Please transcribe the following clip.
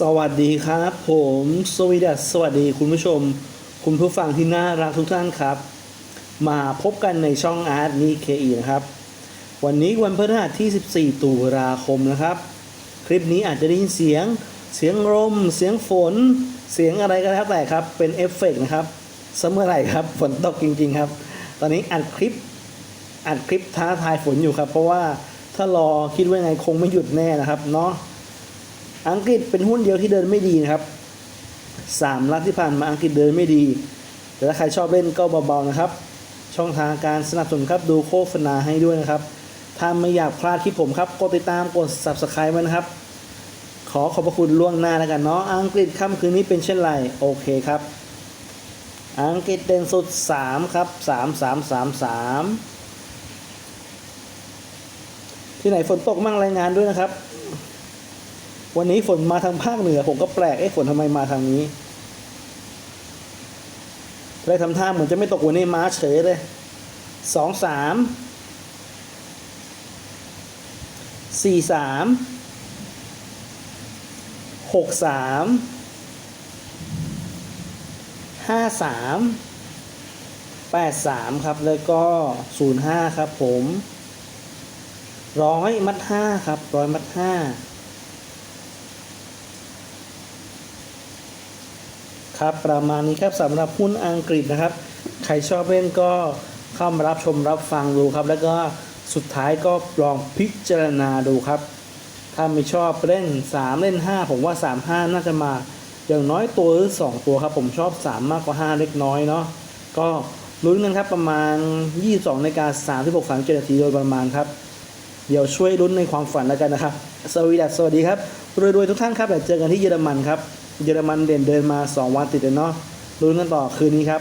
สวัสดีครับผมสวีดัสสวัสดีคุณผู้ชม คุณผู้ฟังที่น่ารักทุกท่านครับ มาพบกันในช่องอาร์ตนีเคอีนะครับ วันนี้วันพฤหัสที่ 14 ตุลาคมนะครับ คลิปนี้อาจจะได้ยินเสียง เสียงลมเสียงฝน เสียงอะไรก็แล้วแต่ครับ เป็นเอฟเฟกต์นะครับเสมอไหร่ครับฝนตกจริง ๆครับ ตอนนี้อัดคลิปอัดคลิปท้าทายฝนอยู่ครับ เพราะว่าถ้ารอคิดว่าไงคงไม่หยุดแน่นะครับเนาะ อังกฤษเป็นหุ้นเดียวที่เดินไม่ดีนะครับสามลักที่ผ่านมาอังกฤษเดินไม่ดี แต่ถ้าใครชอบเล่นก็เบาๆนะครับ ช่องทางการสนับสนุนครับดูโฆษณาให้ด้วยนะครับ ถ้าไม่อยากพลาดคลิปผมครับกดติดตามกด subscribe ไว้นะครับ ขอขอบพระคุณล่วงหน้าแล้วกันเนาะอังกฤษค่ำคืนนี้เป็นเช่นไรโอเคครับ อังกฤษเด่นสุด 3 ครับ 3 3 3 3 ที่ไหนฝนตกมั่งรายงานด้วยนะครับ วันนี้ฝนมาทางภาคเหนือ ผมก็แปลกไอ้ฝนทำไมมาทางนี้เลยทำท่าเหมือนจะไม่ตกวันนี้มาเฉยเลยสองสามสี่สามหกสามห้าสามแปดสามครับแล้วก็ศูนย์ห้าครับผมร้อยมัดห้าครับร้อยมัดห้า ครับประมาณนี้ครับสำหรับหุ้นอังกฤษนะครับ ใครชอบเล่นก็เข้ามารับชมรับฟังดูครับ แล้วก็สุดท้ายก็ลองพิจารณาดูครับ ถ้าไม่ชอบเล่น 3 เล่น 5 ผมว่า 3 5 น่าจะมา อย่างน้อยตัวหรือ 2 ตัวครับ ผมชอบ 3 มากกว่า 5 เล็กน้อยเนาะก็ลุ้นกันครับประมาณ 22นาฬิกา36 37นาทีโดยประมาณครับ เดี๋ยวช่วยลุ้นในความฝันแล้วกันนะครับ สวีดัสสวัสดีครับ รวยๆทุกท่านครับเดี๋ยวเจอกันที่เยอรมันครับ เยอรมันเด่นเดินมา 2 วันติดเลยเนาะลุ้นกันต่อคืนนี้ครับ